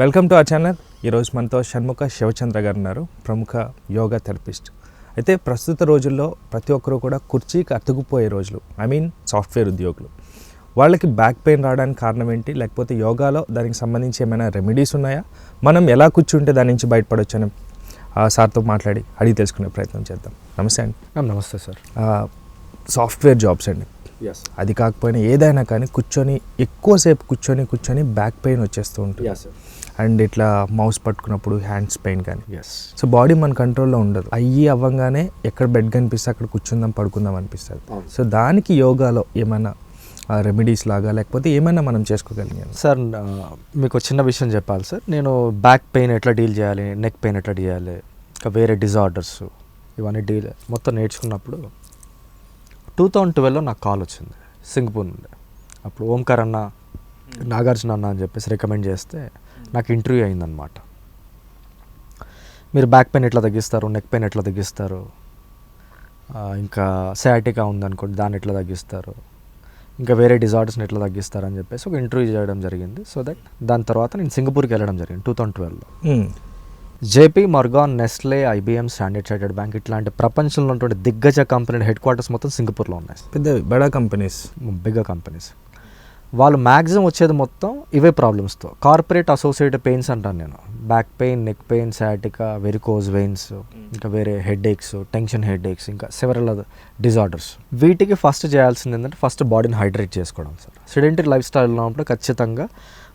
Welcome to our channel ఈరోజు మనతో షణ్ముఖ శివచంద్ర గారు ఉన్నారు ప్రముఖ యోగా థెరపిస్ట్. అయితే ప్రస్తుత రోజుల్లో ప్రతి ఒక్కరూ కూడా కుర్చీకి అతుకుపోయే రోజులు ఐ మీన్ సాఫ్ట్వేర్ ఉద్యోగులు. వాళ్ళకి బ్యాక్ పెయిన్ రావడానికి కారణం ఏంటి? లేకపోతే యోగాలో దానికి సంబంధించి ఏమైనా రెమెడీస్ ఉన్నాయా? మనం ఎలా కూర్చుంటే దాని నుంచి బయటపడవచ్చు అని సార్తో మాట్లాడి అడిగి తెలుసుకునే ప్రయత్నం చేద్దాం. నమస్తే అండి. నమస్తే సార్. సాఫ్ట్వేర్ జాబ్స్ అండి. అది కాకపోయినా ఏదైనా కానీ కూర్చొని ఎక్కువసేపు కూర్చొని కూర్చొని బ్యాక్ పెయిన్ వచ్చేస్తూ ఉంటుంది. అండ్ ఇట్లా మౌస్ పట్టుకున్నప్పుడు హ్యాండ్స్ పెయిన్ కానీ. ఎస్ సో బాడీ మన కంట్రోల్లో ఉండదు. అయ్యి అవ్వంగానే ఎక్కడ బెడ్ కనిపిస్తే అక్కడ కూర్చుందాం పడుకుందాం అనిపిస్తుంది. సో దానికి యోగాలో ఏమైనా రెమెడీస్ లాగా లేకపోతే ఏమైనా మనం చేసుకోగలిగాం? సార్ మీకు చిన్న విషయం చెప్పాలి సార్. నేను బ్యాక్ పెయిన్ ఎట్లా డీల్ చేయాలి నెక్ పెయిన్ ఎట్లా డీల్ చేయాలి ఇంకా వేరే డిజార్డర్స్ ఇవన్నీ డీల్ మొత్తం నేర్చుకున్నప్పుడు టూ థౌజండ్ ట్వెల్వ్లో నాకు కాల్ వచ్చింది. సింగపూర్ నుండి. అప్పుడు ఓంకార్ అన్న నాగార్జున అన్న అని చెప్పేసి రికమెండ్ చేస్తే నాకు ఇంటర్వ్యూ అయిందనమాట మీరు బ్యాక్ పెయిన్ ఎట్లా తగ్గిస్తారు? నెక్ పెయిన్ ఎట్లా తగ్గిస్తారు? ఇంకా సయాటికా ఉందనుకోండి దాన్ని ఎట్లా తగ్గిస్తారు? ఇంకా వేరే డిజార్డర్స్ని ఎట్లా తగ్గిస్తారు అని చెప్పేసి ఒక ఇంటర్వ్యూ చేయడం జరిగింది. సో దట్ దాని తర్వాత నేను సింగపూర్కి వెళ్ళడం జరిగింది two thousand ట్వెల్వ్లో. JP Morgan Nestle IBM Standard Chartered Bank ఇట్లాంటి ప్రపంచంలో ఉన్నటువంటి దిగ్గజ కంపెనీ హెడ్ క్వార్టర్స్ మొత్తం సింగపూర్లో ఉన్నాయి. పెద్ద బడా కంపెనీస్. Big companies. వాళ్ళు మ్యాక్సిమం వచ్చేది మొత్తం ఇవే ప్రాబ్లమ్స్తో కార్పొరేట్ అసోసియేటెడ్ పెయిన్స్ అంటాను నేను. Back pain neck pain sciatica varicose veins ఇంకా వేరే head X tension head X ఇంకా సెవెరల్ డిజార్డర్స్ వీటికి ఫస్ట్ చేయాల్సింది ఏంటంటే ఫస్ట్ బాడీని హైడ్రేట్ చేసుకోవడం సార్. సిడెంటరీ లైఫ్ స్టైల్ ఉన్నప్పుడు ఖచ్చితంగా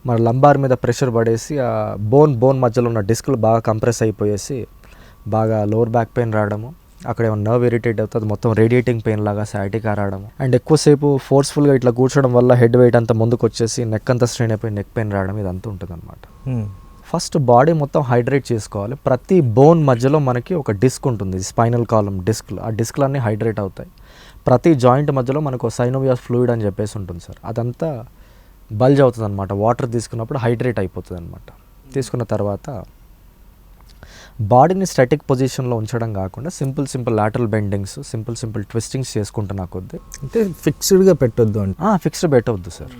మన లంబార్ మీద ప్రెషర్ పడేసి ఆ బోన్ బోన్ మధ్యలో ఉన్న డిస్క్లు బాగా కంప్రెస్ అయిపోయేసి బాగా లోవర్ బ్యాక్ పెయిన్ రావడము అక్కడ ఏమైనా నర్వ్ ఇరిటేట్ అవుతుంది మొత్తం రేడియేటింగ్ పెయిన్ లాగా సాటికా రావడము అండ్ ఎక్కువసేపు ఫోర్స్ఫుల్గా ఇట్లా కూర్చోవడం వల్ల హెడ్ వెయిట్ అంతా ముందుకు వచ్చేసి నెక్ అంతా స్ట్రెయిన్ అయిపోయి నెక్ పెయిన్ రావడం ఇదంతా ఉంటుంది అనమాట ఫస్ట్ బాడీ మొత్తం హైడ్రేట్ చేసుకోవాలి. ప్రతి బోన్ మధ్యలో మనకి ఒక డిస్క్ ఉంటుంది. స్పైనల్ కాలం డిస్క్లు ఆ డిస్క్లు అన్నీ హైడ్రేట్ అవుతాయి. ప్రతి జాయింట్ మధ్యలో మనకు సైనోవియాస్ ఫ్లూయిడ్ అని చెప్పేసి ఉంటుంది సార్. అదంతా బల్జ్ అవుతుంది అనమాట వాటర్ తీసుకున్నప్పుడు హైడ్రేట్ అయిపోతుంది అనమాట తీసుకున్న తర్వాత బాడీని స్టాటిక్ పొజిషన్లో ఉంచడం కాకుండా simple simple lateral bendings simple simple twistings చేసుకుంటున్నా కొద్దీ. అంటే ఫిక్స్డ్గా పెట్టొద్దు అంటే. ఫిక్స్డ్ పెట్టవద్దు సార్.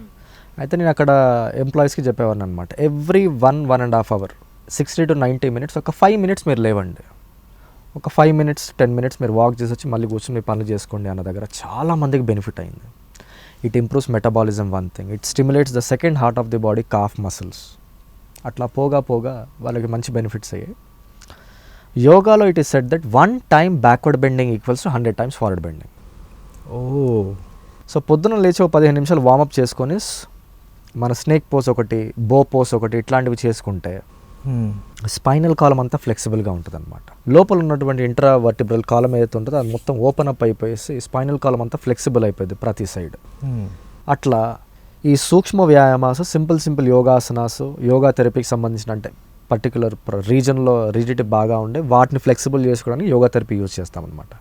అయితే నేను అక్కడ ఎంప్లాయీస్కి చెప్పేవాడిని అనమాట every one one and half hour sixty to ninety minutes ఒక ఫైవ్ మినిట్స్ మీరు లేవండి. ఒక ఫైవ్ మినిట్స్ టెన్ మినిట్స్ మీరు వాక్ చేసి వచ్చి మళ్ళీ కూర్చొని మీ పనులు చేసుకోండి అన్న దగ్గర చాలా మందికి బెనిఫిట్ అయింది. It improves metabolism one thing it stimulates the second heart of the body calf muscles అట్లా పోగా పోగా వాళ్ళకి మంచి బెనిఫిట్స్ అయ్యాయి. యోగాలో it is said that one time backward bending equals to hundred times forward bending. Oh. So పొద్దున లేచి ఒక పదిహేను నిమిషాలు వార్మప్ చేసుకొని మన స్నేక్ పోస్ ఒకటి బో పోస్ ఒకటి ఇట్లాంటివి చేసుకుంటే స్పైనల్ కాలం అంతా ఫ్లెక్సిబుల్గా ఉంటుంది అనమాట లోపల ఉన్నటువంటి ఇంట్రా వర్టిబ్రల్ కాలం ఏదైతే ఉంటుందో అది మొత్తం ఓపెన్ అప్ అయిపోయేసి స్పైనల్ కాలం అంతా ఫ్లెక్సిబుల్ అయిపోయింది ప్రతి సైడ్. అట్లా ఈ సూక్ష్మ వ్యాయామాస్ సింపుల్ సింపుల్ యోగాసనాస్ యోగా థెరపీకి సంబంధించిన అంటే పర్టికులర్ రీజన్లో రిజిడిటీ బాగా ఉండే వాటిని ఫ్లెక్సిబుల్ చేసుకోవడానికి యోగా థెరపీ యూజ్ చేస్తామన్నమాట.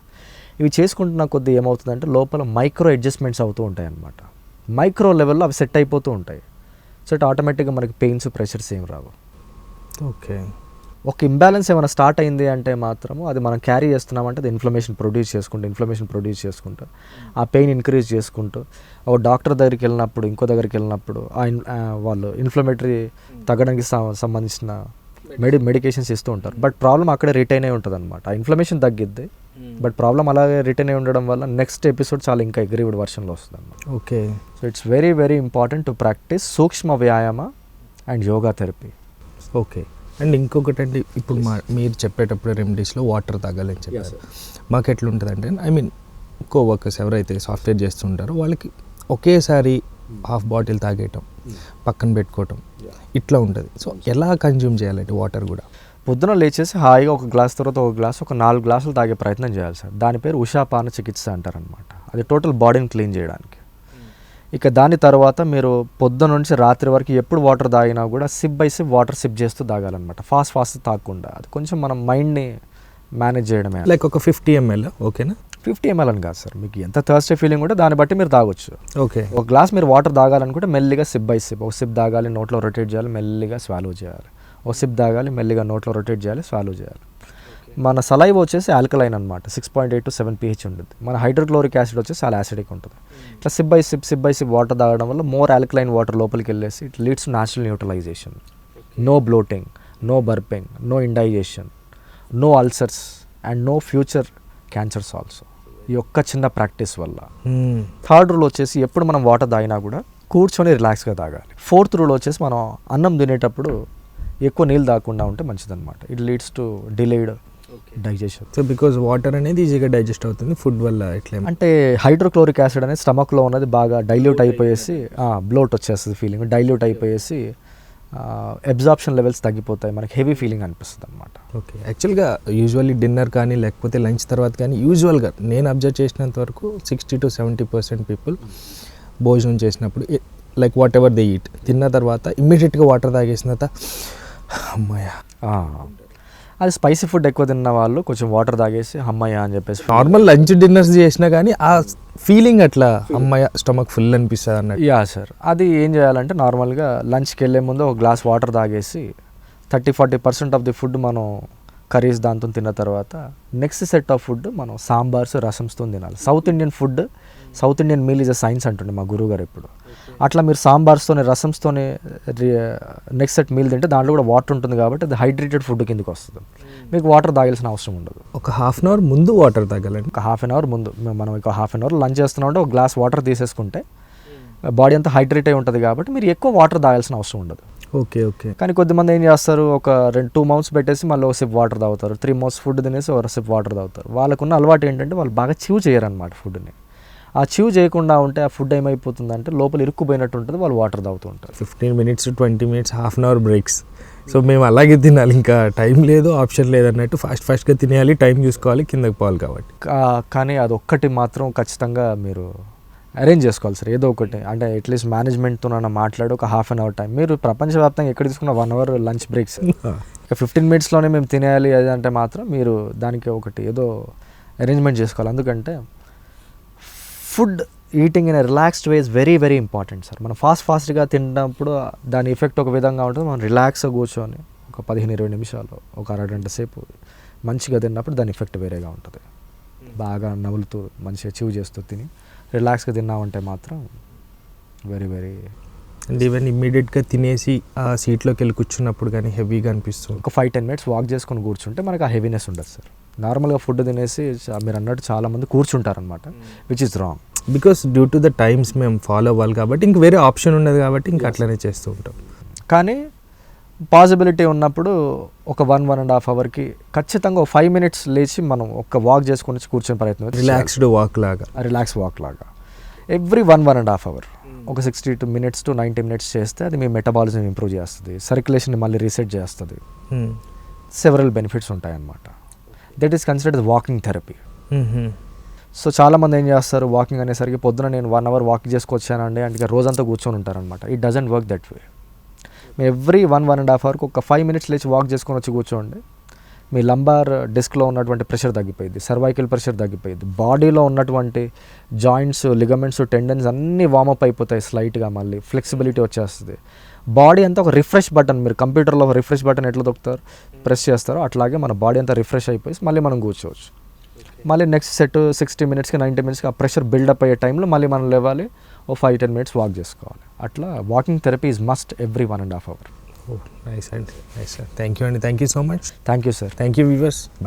ఇవి చేసుకుంటున్న కొద్దీ ఏమవుతుందంటే లోపల మైక్రో అడ్జస్ట్మెంట్స్ అవుతూ ఉంటాయి అన్నమాట మైక్రో లెవెల్లో అవి సెట్ అయిపోతూ ఉంటాయి. సెట్ ఆటోమేటిక్గా మనకి పెయిన్స్ ప్రెషర్స్ ఏం రావు. ఓకే ఒక ఇంబ్యాలెన్స్ ఏమైనా స్టార్ట్ అయింది అంటే మాత్రము అది మనం క్యారీ చేస్తున్నామంటే అది ఇన్ఫ్లమేషన్ ప్రొడ్యూస్ చేసుకుంటూ ఇన్ఫ్లమేషన్ ప్రొడ్యూస్ చేసుకుంటూ ఆ పెయిన్ ఇంక్రీజ్ చేసుకుంటూ ఒక డాక్టర్ దగ్గరికి వెళ్ళినప్పుడు ఇంకో దగ్గరికి వెళ్ళినప్పుడు ఆ వాళ్ళు ఇన్ఫ్లమేటరీ తగ్గడానికి సం- సంబంధించిన మెడి మెడికేషన్స్ ఇస్తూ ఉంటారు. బట్ ప్రాబ్లం అక్కడే రిటైన్ అయి ఉంటుంది అనమాట ఆ ఇన్ఫ్లమేషన్ తగ్గిద్ది. బట్ ప్రాబ్లం అలాగే రిటైన్ అయి ఉండడం వల్ల నెక్స్ట్ ఎపిసోడ్ చాలా ఇంకా ఎగ్రీవ్డ్ వర్షన్లో వస్తుంది అనమాట okay so it's very very important to practice సూక్ష్మ వ్యాయామ and yoga therapy okay and ఇంకొకటి అండి ఇప్పుడు మా మీరు చెప్పేటప్పుడు రెమెడీస్లో వాటర్ తాగాలని చెప్పారు. మాకు ఎట్లుంటుంది అంటే ఐ మీన్ కో వర్కర్స్ ఎవరైతే సాఫ్ట్వేర్ చేస్తుంటారో వాళ్ళకి ఒకేసారి హాఫ్ బాటిల్ తాగేయటం పక్కన పెట్టుకోవటం ఇట్లా ఉంటుంది. సో ఎలా కన్జ్యూమ్ చేయాలంటే వాటర్ కూడా? పొద్దున లేచేసి హాయిగా ఒక గ్లాస్ తర్వాత ఒక గ్లాస్ ఒక నాలుగు గ్లాసులు తాగే ప్రయత్నం చేయాలి సార్ దాని పేరు ఉషాపాన చికిత్స అంటారనమాట అది టోటల్ బాడీని క్లీన్ చేయడానికి. ఇక దాని తర్వాత మీరు పొద్దున నుంచి రాత్రి వరకు ఎప్పుడు వాటర్ తాగినా కూడా sip by sip water sip చేస్తూ తాగాలన్నమాట. ఫాస్ట్ ఫాస్ట్ తాగకుండా. అది కొంచెం మనం మైండ్ని మేనేజ్ చేయడమే లైక్ ఒక ఫిఫ్టీ ఎంఎల్ ఓకేనా? ఫిఫ్టీ ఎంఎల్ అని కాదు సార్. మీకు ఎంత థర్స్టే ఫీలింగ్ ఉంటే దాన్ని బట్టి మీరు తాగొచ్చు. ఓకే. ఒక గ్లాస్ మీరు వాటర్ తాగాలనుకుంటే మెల్లిగా సిప్ బై సిప్ ఒక సిప్ తాగాలి నోట్లో రొటేట్ చేయాలి మెల్లిగా స్వాలో చేయాలి. ఒక సిప్ తాగాలి మెల్లిగా నోట్లో రొటేట్ చేయాలి స్వాలో చేయాలి. మన సలైవ్ వచ్చేసి ఆల్కలైన్ అనమాట six point eight to seven pH ఉంటుంది. మన హైడ్రోక్లోరిక్ యాసిడ్ వచ్చేసి చాలా యాసిడిక్ ఉంటుంది. ఇట్లా sip by sip sip by sip water తాగడం వల్ల మోర్ ఆల్కలైన్ వాటర్ లోపలికి వెళ్ళేసి it leads natural neutralisation no bloating no burping no indigestion no ulcers and no future cancers also ఈ ఒక్క చిన్న ప్రాక్టీస్ వల్ల. థర్డ్ రూల్ వచ్చేసి ఎప్పుడు మనం వాటర్ తాగినా కూడా కూర్చొని రిలాక్స్గా తాగాలి. ఫోర్త్ రూల్ వచ్చేసి మనం అన్నం తినేటప్పుడు ఎక్కువ నీళ్ళు తాగకుండా ఉంటే మంచిదన్నమాట. It leads to delayed digestion so because water అనేది ఈజీగా డైజెస్ట్ అవుతుంది ఫుడ్ వల్ల ఇట్లా అంటే హైడ్రోక్లోరిక్ యాసిడ్ అనేది స్టమక్లో ఉన్నది బాగా డైల్యూట్ అయిపోయేసి బ్లోట్ వచ్చేస్తుంది ఫీలింగ్ డైల్యూట్ అయిపోయేసి అబ్జార్ప్షన్ లెవెల్స్ తగ్గిపోతాయి. మనకి హెవీ ఫీలింగ్ అనిపిస్తుంది అనమాట ఓకే యాక్చువల్గా యూజువల్లీ డిన్నర్ కానీ లేకపోతే లంచ్ తర్వాత కానీ యూజువల్గా నేను అబ్జర్వ్ చేసినంత వరకు sixty to seventy percent people భోజనం చేసినప్పుడు like whatever they eat తిన్న తర్వాత ఇమ్మీడియట్గా వాటర్ తాగేసిన తర్వాత అమ్మాయ అది స్పైసీ ఫుడ్ ఎక్కువ తిన్న వాళ్ళు కొంచెం వాటర్ తాగేసి అమ్మయ్య అని చెప్పేసి నార్మల్ లంచ్ డిన్నర్స్ చేసినా కానీ ఆ ఫీలింగ్ అట్లా అమ్మాయ స్టమక్ ఫుల్ అనిపిస్తుంది అన్నట్టు. యా సార్ అది ఏం చేయాలంటే నార్మల్గా లంచ్కి వెళ్ళే ముందు ఒక గ్లాస్ వాటర్ తాగేసి thirty forty percent of the food మనం కర్రీస్ దాంతో తిన్న తర్వాత నెక్స్ట్ సెట్ ఆఫ్ ఫుడ్ మనం సాంబార్స్ రసమ్స్తో తినాలి. South Indian food South Indian meal is a science అంటుండే మా గురువు గారు ఇప్పుడు అట్లా మీరు సాంబార్స్తోనే రసమ్స్తోనే నెక్స్ట్ సెట్ మీల్ తింటే దాంట్లో కూడా వాటర్ ఉంటుంది కాబట్టి అది హైడ్రేటెడ్ ఫుడ్ కిందకి వస్తుంది. మీకు వాటర్ తాగాల్సిన అవసరం ఉండదు. ఒక హాఫ్ అన్ అవర్ ముందు వాటర్ తాగాలండి. ఒక హాఫ్ అన్ అవర్ ముందు మనం ఒక హాఫ్ అన్ అవర్ లంచ్ చేస్తున్నాం అంటే ఒక గ్లాస్ వాటర్ తీసేసుకుంటే బాడీ అంతా హైడ్రేట్ అయి ఉంటుంది కాబట్టి మీరు ఎక్కువ వాటర్ తాగాల్సిన అవసరం ఉండదు. Okay okay. కానీ కొద్దిమంది ఏం చేస్తారు ఒక రెండు టూ మౌంట్స్ పెట్టేసి మళ్ళీ ఒక సిప్ వాటర్ తాగుతారు. త్రీ మౌంట్స్ ఫుడ్ తినేసి ఒక సిప్ వాటర్ తాగుతారు. వాళ్ళకున్న అలవాటు ఏంటంటే వాళ్ళు బాగా చివ్ చేయరనమాట ఫుడ్ని ఆ చివ్ చేయకుండా ఉంటే ఆ ఫుడ్ ఏమైపోతుందంటే లోపల ఇరుక్కుపోయినట్టు ఉంటుంది వాళ్ళు వాటర్ తాగుతూ ఉంటారు. Fifteen minutes twenty minutes half an hour breaks so మేము అలాగే తినాలి. ఇంకా టైం లేదు ఆప్షన్ లేదన్నట్టు ఫాస్ట్ ఫాస్ట్గా తినేయాలి టైం చూసుకోవాలి కిందకి పోవాలి కాబట్టి కానీ అది ఒక్కటి మాత్రం ఖచ్చితంగా మీరు అరేంజ్ చేసుకోవాలి సార్ ఏదో ఒకటి. అంటే అట్లీస్ట్ మేనేజ్మెంట్తో మాట్లాడి ఒక హాఫ్ అన్ అవర్ టైం మీరు ప్రపంచవ్యాప్తంగా ఎక్కడ తీసుకున్న వన్ అవర్ లంచ్ బ్రేక్స్ ఇక ఫిఫ్టీన్ మినిట్స్లోనే మేము తినేయాలి అది అంటే మాత్రం మీరు దానికి ఒకటి ఏదో అరేంజ్మెంట్ చేసుకోవాలి. ఎందుకంటే food eating in relaxed way is very very important sir మనం ఫాస్ట్ ఫాస్ట్గా తిన్నప్పుడు దాని ఎఫెక్ట్ ఒక విధంగా ఉంటుంది. మనం రిలాక్స్గా కూర్చొని ఒక పదిహేను ఇరవై నిమిషాలు ఒక అరగంట సేపు మంచిగా తిన్నప్పుడు దాని ఎఫెక్ట్ వేరేగా ఉంటుంది. బాగా నవ్వులుతూ మంచిగా చివ్ చేస్తూ తిని రిలాక్స్గా తిన్నామంటే మాత్రం వెరీ వెరీ అండ్ ఈవెన్ ఇమ్మీడియట్గా తినేసి ఆ సీట్లోకి వెళ్ళి కూర్చున్నప్పుడు కానీ హెవీగా అనిపిస్తుంది. ఒక ఫైవ్ టెన్ మినిట్స్ వాక్ చేసుకొని కూర్చుంటే మనకు ఆ హెవీనెస్ ఉండదు సార్ నార్మల్గా ఫుడ్ తినేసి మీరు అన్నట్టు చాలామంది కూర్చుంటారనమాట which is wrong because due to the times మేము ఫాలో అవ్వాలి కాబట్టి ఇంక వేరే ఆప్షన్ ఉండదు కాబట్టి ఇంకా అట్లనే చేస్తూ ఉంటాం. కానీ పాసిబిలిటీ ఉన్నప్పుడు ఒక వన్ వన్ అండ్ హాఫ్ అవర్కి ఖచ్చితంగా ఒక ఫైవ్ మినిట్స్ లేచి మనం ఒక వాక్ చేసుకొని కూర్చొని ప్రయత్నం రిలాక్స్డ్ వాక్ లాగా. రిలాక్స్ వాక్ లాగా. Every one one and half hour. ఒక sixty to minutes to ninety minutes చేస్తే అది మీ మెటబాలిజం ఇంప్రూవ్ చేస్తుంది. సర్క్యులేషన్ మళ్ళీ రీసెట్ చేస్తుంది. Hmm. సెవరల్ బెనిఫిట్స్ ఉంటాయన్నమాట. That is considered walking therapy. So చాలామంది ఏం చేస్తారు? వాకింగ్ అనేసరికి పొద్దున నేను వన్ అవర్ వాకింగ్ చేసుకొచ్చానండి. అంటే రోజంతా కూర్చొని ఉంటారనమాట it doesn't work that way me every one one and half అవర్కి ఒక ఫైవ్ మినిట్స్ లేచి వాక్ చేసుకొని వచ్చి కూర్చోండి. మీ లంబార్ డిస్క్లో ఉన్నటువంటి ప్రెషర్ తగ్గిపోయింది సర్వైకల్ ప్రెషర్ తగ్గిపోయింది. బాడీలో ఉన్నటువంటి జాయింట్స్ లిగమెంట్స్ టెండన్స్ అన్నీ వామప్ అయిపోతాయి స్లైట్గా మళ్ళీ ఫ్లెక్సిబిలిటీ వచ్చేస్తుంది. బాడీ అంతా ఒక రిఫ్రెష్ బటన్ మీరు కంప్యూటర్లో ఒక రిఫ్రెష్ బటన్ ఎట్లా దొక్కుతారు ప్రెస్ చేస్తారో అట్లాగే మన బాడీ అంతా రిఫ్రెష్ అయిపోయి మళ్ళీ మనం కూర్చోవచ్చు. మళ్ళీ నెక్స్ట్ సెట్ సిక్స్టీ మినిట్స్కి నైంటీ మినిట్స్కి ఆ ప్రెషర్ బిల్డప్ అయ్యే టైంలో మళ్ళీ మనం లేవాలి ఓ ఫైవ్ టెన్ మినిట్స్ వాక్ చేసుకోవాలి. అట్లా walking therapy is must every one and half hour Oh, nice అండి నైస్ సార్ థ్యాంక్ యూ అండి thank you so much thank you sir thank you viewers bye